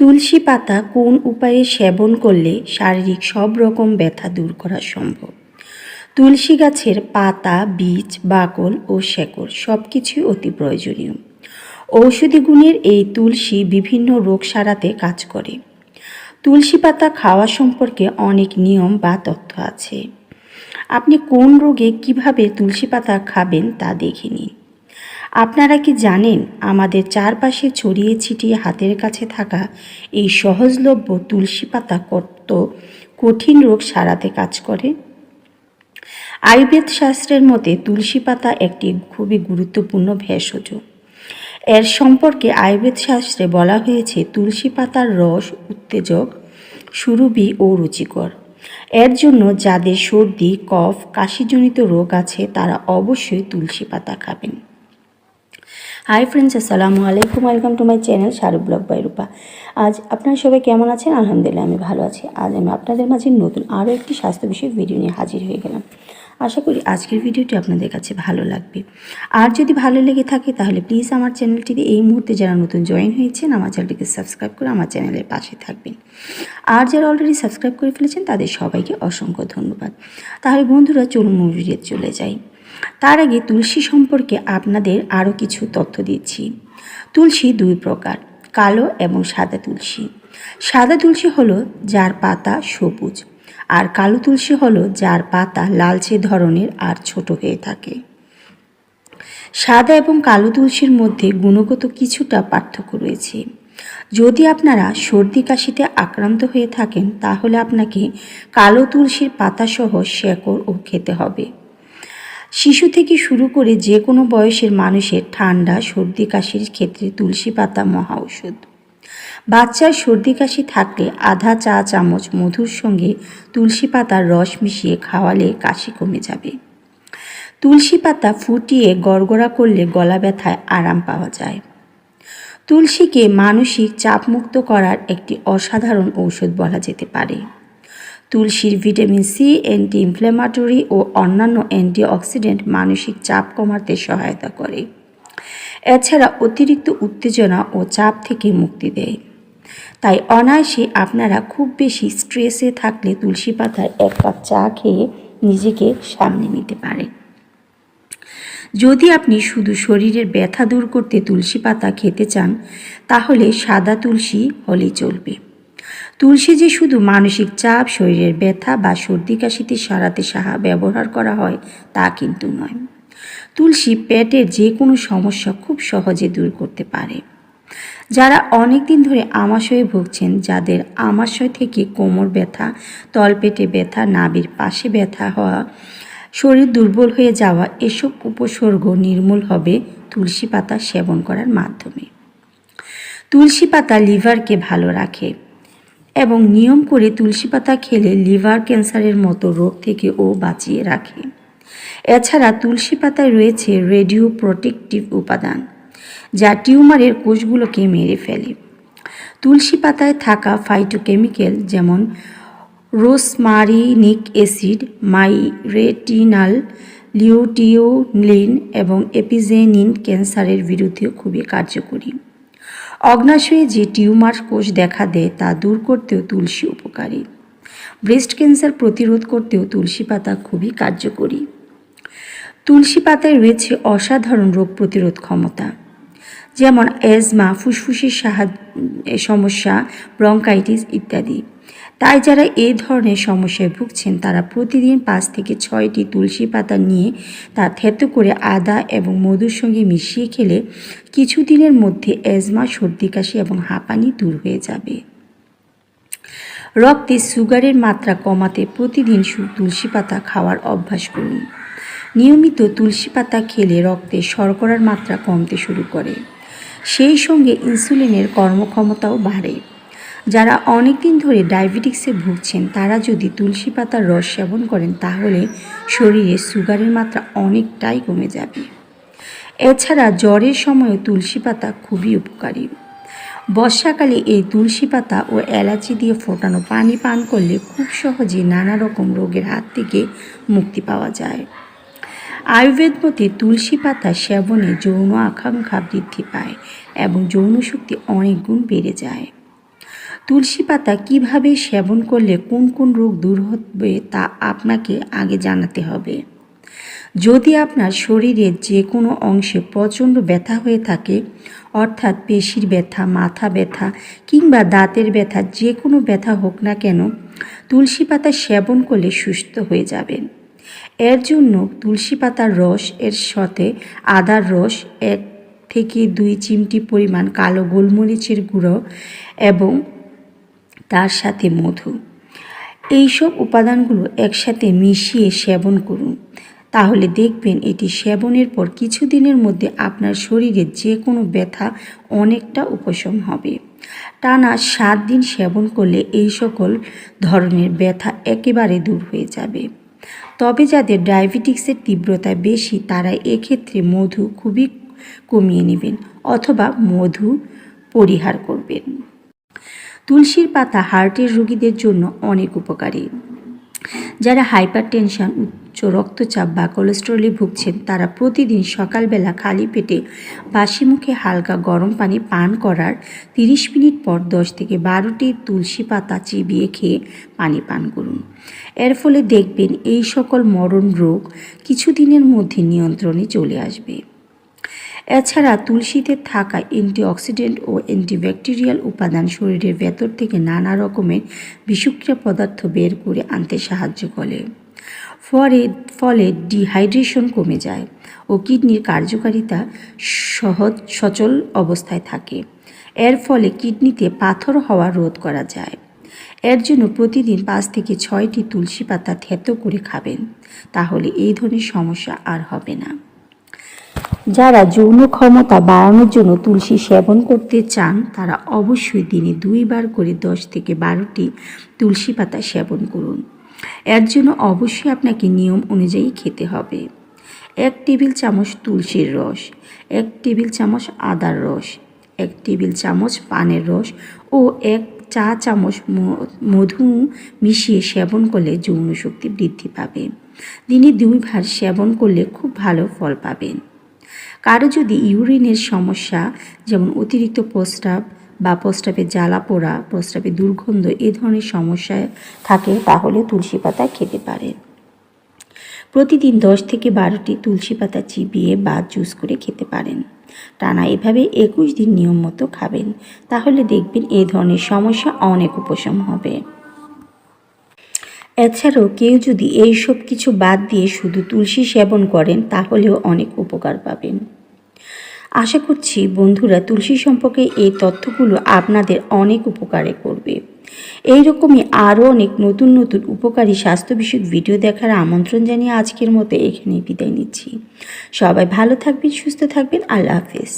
তুলসী পাতা কোন উপায়ে সেবন করলে শারীরিক সব রকম ব্যথা দূর করা সম্ভব? তুলসী গাছের পাতা, বীজ, বাকল ও শেকড় সব কিছুই অতি প্রয়োজনীয়। ঔষধি গুণের এই তুলসী বিভিন্ন রোগ সারাতে কাজ করে। তুলসী পাতা খাওয়া সম্পর্কে অনেক নিয়ম বা তথ্য আছে। আপনি কোন রোগে কীভাবে তুলসী পাতা খাবেন তা দেখে নিন। আপনারা কি জানেন আমাদের চারপাশে ছড়িয়ে ছিটিয়ে হাতের কাছে থাকা এই সহজলভ্য তুলসী পাতা কত কঠিন রোগ সারাতে কাজ করে? আয়ুর্বেদ শাস্ত্রের মতে তুলসী পাতা একটি খুবই গুরুত্বপূর্ণ ভেষজ। এর সম্পর্কে আয়ুর্বেদ শাস্ত্রে বলা হয়েছে, তুলসী পাতার রস উত্তেজক, সুরভি ও রুচিকর। এর জন্য যাদের সর্দি, কফ, কাশিজনিত রোগ আছে, তারা অবশ্যই তুলসী পাতা খাবেন। হাই ফ্রেন্ডস আসসালামু আলাইকুম welcome to my channel Shahrukh blog by Rupa আজ আপনারা সবাই কেমন আছেন? আলহামদুলিল্লাহ, আমি ভালো আছি। আজ আমি আপনাদের মাঝে নতুন আরও একটি স্বাস্থ্য বিষয়ক ভিডিও নিয়ে হাজির হয়ে গেলাম। আশা করি আজকের ভিডিওটি আপনাদের কাছে ভালো লাগবে। আর যদি ভালো লেগে থাকে, তাহলে প্লিজ আমার চ্যানেলটিতে এই মুহূর্তে যারা নতুন জয়েন হয়েছেন, আমার চ্যানেলটিকে সাবস্ক্রাইব করে আমার চ্যানেলের পাশে থাকবেন। আর যারা অলরেডি সাবস্ক্রাইব করে ফেলেছেন, তাদের সবাইকে অসংখ্য ধন্যবাদ। তাহলে বন্ধুরা, চলুন মুভিতে চলে যাই। তার আগে তুলসী সম্পর্কে আপনাদের আরও কিছু তথ্য দিচ্ছি। তুলসী দুই প্রকার, কালো এবং সাদা তুলসী। সাদা তুলসী হলো যার পাতা সবুজ আর কালো তুলসী হলো যার পাতা লালচে ধরনের আর ছোট হয়ে থাকে। সাদা এবং কালো তুলসীর মধ্যে গুণগত কিছুটা পার্থক্য রয়েছে। যদি আপনারা সর্দি কাশিতে আক্রান্ত হয়ে থাকেন, তাহলে আপনাকে কালো তুলসীর পাতাসহ শেকড় ও খেতে হবে। শিশু থেকে শুরু করে যে কোনো বয়সের মানুষের ঠান্ডা, সর্দি কাশির ক্ষেত্রে তুলসী পাতা মহা ঔষধ। বাচ্চার সর্দি কাশি থাকলে আধা চা চামচ মধুর সঙ্গে তুলসী পাতার রস মিশিয়ে খাওয়ালে কাশি কমে যাবে। তুলসী পাতা ফুটিয়ে গড়গড়া করলে গলা ব্যথায় আরাম পাওয়া যায়। তুলসীকে মানসিক চাপমুক্ত করার একটি অসাধারণ ঔষধ বলা যেতে পারে। তুলসীর ভিটামিন সি অ্যান্টি ইনফ্লেমেটরি ও অন্যান্য অ্যান্টিঅক্সিডেন্ট মানসিক চাপ কমাতে সহায়তা করে। এছাড়া অতিরিক্ত উত্তেজনা ও চাপ থেকে মুক্তি দেয়। তাই অনায়াসে আপনারা খুব বেশি স্ট্রেসে থাকলে তুলসী পাতায় এক কাপ চা খেয়ে নিজেকে সামনে নিতে পারে যদি আপনি শুধু শরীরের ব্যথা দূর করতে তুলসী পাতা খেতে চান, তাহলে সাদা তুলসী হলেই চলবে। তুলসী যে শুধু মানসিক চাপ, শরীরের ব্যথা বা সর্দি কাশিতে সারাতে সাহা ব্যবহার করা হয়, তা কিন্তু নয়। তুলসী পেটের যে কোনো সমস্যা খুব সহজে দূর করতে পারে। যারা অনেক দিন ধরে আমাশয়ে ভুগছেন, যাদের আমাশয় থেকে কোমর ব্যথা, তলপেটে ব্যথা নাবির পাশে ব্যথা হওয়া, শরীর দুর্বল হয়ে যাওয়া, এসব উপসর্গ নির্মূল হবে তুলসী পাতা সেবন করার মাধ্যমে। তুলসী পাতা লিভারকে ভালো রাখে। এবং নিয়ম করে তুলসী পাতা খেলে লিভার ক্যান্সারের মতো রোগ থেকে ও বাঁচিয়ে রাখে। এছাড়া তুলসী পাতায় রয়েছে রেডিও প্রোটেকটিভ উপাদান, যা টিউমারের কোষগুলোকে মেরে ফেলে। তুলসী পাতায় থাকা ফাইটোকেমিক্যাল যেমন রোসমারিনিক অ্যাসিড মাইরেটিনাল লিউটিওলিন এবং এপিজেনিন ক্যান্সারের বিরুদ্ধে খুবই কার্যকরী। অগ্নাশয়ে যে টিউমার কোষ দেখা দেয় তা দূর করতেও তুলসী উপকারী। ব্রেস্ট ক্যান্সার প্রতিরোধ করতেও তুলসী পাতা খুবই কার্যকরী। তুলসী পাতায় রয়েছে অসাধারণ রোগ প্রতিরোধ ক্ষমতা, যেমন অ্যাজমা, ফুসফুসের সাহায্য সমস্যা, ব্রঙ্কাইটিস ইত্যাদি। তাই যারা এই ধরনের সমস্যায় ভুগছেন, তারা প্রতিদিন পাঁচ থেকে ছয়টি তুলসী পাতা নিয়ে তা থেতো করে আদা এবং মধুর সঙ্গে মিশিয়ে খেলে কিছুদিনের মধ্যে অ্যাজমা সর্দি, কাশি এবং হাঁপানি দূর হয়ে যাবে। রক্তে সুগারের মাত্রা কমাতে প্রতিদিন তুলসী পাতা খাওয়ার অভ্যাস করুন। নিয়মিত তুলসী পাতা খেলে রক্তে শর্করার মাত্রা কমতে শুরু করে। সেই সঙ্গে ইনসুলিনের কর্মক্ষমতাও বাড়ে। যারা অনেক দিন ধরে ডায়াবেটিক্সে ভুগছেন, তারা যদি তুলসী পাতার রস সেবন করেন, তাহলে শরীরে সুগারের মাত্রা অনেকটাই কমে যাবে। এছাড়া জ্বরের সময়ও তুলসী পাতা খুবই উপকারী। বর্ষাকালে এই তুলসী পাতা ও এলাচি দিয়ে ফোটানো পানি পান করলে খুব সহজে নানা রকম রোগের হাত থেকে মুক্তি পাওয়া যায়। আয়ুর্বেদ মতে তুলসী পাতা সেবনে যৌন আকাঙ্ক্ষা বৃদ্ধি পায় এবং যৌন শক্তি অনেক গুণ বেড়ে যায়। তুলসী পাতা কীভাবে সেবন করলে কোন কোন রোগ দূর হবে তা আপনাকে আগে জানাতে হবে। যদি আপনার শরীরের যে কোনো অংশে প্রচণ্ড ব্যথা হয়ে থাকে, অর্থাৎ পেশির ব্যথা, মাথা ব্যথা কিংবা দাঁতের ব্যথা যে কোনো ব্যথা হোক না কেন, তুলসী পাতা সেবন করলে সুস্থ হয়ে যাবেন। এর জন্য তুলসী পাতার রস, এর সাথে আদার রস, এক থেকে দুই চিমটি পরিমাণ কালো গোলমরিচের গুঁড়ো এবং তার সাথে মধু। এইসব উপাদানগুলো একসাথে মিশিয়ে সেবন করুন। তাহলে দেখবেন এটি সেবনের পর কিছুদিনের মধ্যে আপনার শরীরে যে কোনো ব্যথা অনেকটা উপশম হবে। টানা সাত দিন সেবন করলে এই সকল ধরনের ব্যথা একেবারে দূর হয়ে যাবে। তবে যাদের ডায়াবেটিক্সের তীব্রতা বেশি, তারা এক্ষেত্রে মধু খুবই কমিয়ে নেবেন অথবা মধু পরিহার করবেন। তুলসীর পাতা হার্টের রোগীদের জন্য অনেক উপকারী। যারা হাইপার টেনশন উচ্চ রক্তচাপ বা কোলেস্টেরলে ভুগছেন, তারা প্রতিদিন সকালবেলা খালি পেটে বাসি মুখে হালকা গরম পানি পান করার 30 মিনিট পর 10 থেকে বারোটি তুলসী পাতা চিবিয়ে খেয়ে পানি পান করুন। এর ফলে দেখবেন এই সকল মরণ রোগ কিছুদিনের মধ্যে নিয়ন্ত্রণে চলে আসবে। এছাড়া তুলসীতে থাকা অ্যান্টিঅক্সিডেন্ট ও অ্যান্টিব্যাকটেরিয়াল উপাদান শরীরের ভেতর থেকে নানা রকমের বিষুক্রিয়া পদার্থ বের করে আনতে সাহায্য করে। ফলে ফলে ডিহাইড্রেশন কমে যায় ও কিডনির কার্যকারিতা সহজ, সচল অবস্থায় থাকে। এর ফলে কিডনিতে পাথর হওয়া রোধ করা যায়। এর জন্য প্রতিদিন পাঁচ থেকে ছয়টি তুলসী পাতা থেতো করে খাবেন। তাহলে এই ধরনের সমস্যা আর হবে না। যারা যৌন ক্ষমতা বাড়ানোর জন্য তুলসী সেবন করতে চান, তারা অবশ্যই দিনে দুইবার করে দশ থেকে বারোটি তুলসী পাতা সেবন করুন। এর জন্য অবশ্যই আপনাকে নিয়ম অনুযায়ী খেতে হবে। এক টেবিল চামচ তুলসীর রস, এক টেবিল চামচ আদার রস, এক টেবিল চামচ পানের রস ও এক চা চামচ মধু মিশিয়ে সেবন করলে যৌন শক্তি বৃদ্ধি পাবে। দিনে দুইবার সেবন করলে খুব ভালো ফল পাবেন। কারও যদি ইউরিনের সমস্যা, যেমন অতিরিক্ত প্রস্রাব বা প্রস্রাবে জ্বালা পোড়া প্রস্রাবে দুর্গন্ধ এ ধরনের সমস্যা থাকে, তাহলে তুলসী পাতা খেতে পারেন প্রতিদিন দশ থেকে বারোটি তুলসী পাতা চিবিয়ে বা জুস করে খেতে পারেন। টানা এভাবে একুশ দিন নিয়ম মতো খাবেন। তাহলে দেখবেন এই ধরনের সমস্যা অনেক উপশম হবে। এছাড়াও কেউ যদি এই সব কিছু বাদ দিয়ে শুধু তুলসী সেবন করেন, তাহলেও অনেক উপকার পাবেন। আশা করছি বন্ধুরা তুলসী সম্পর্কে এই তথ্যগুলো আপনাদের অনেক উপকারে করবে। এই রকমই আরও অনেক নতুন নতুন উপকারী স্বাস্থ্য বিষয়ক ভিডিও দেখার আমন্ত্রণ জানিয়ে আজকের মতো এখানে বিদায় নিচ্ছি। সবাই ভালো থাকবেন, সুস্থ থাকবেন, আল্লাহ হাফেজ।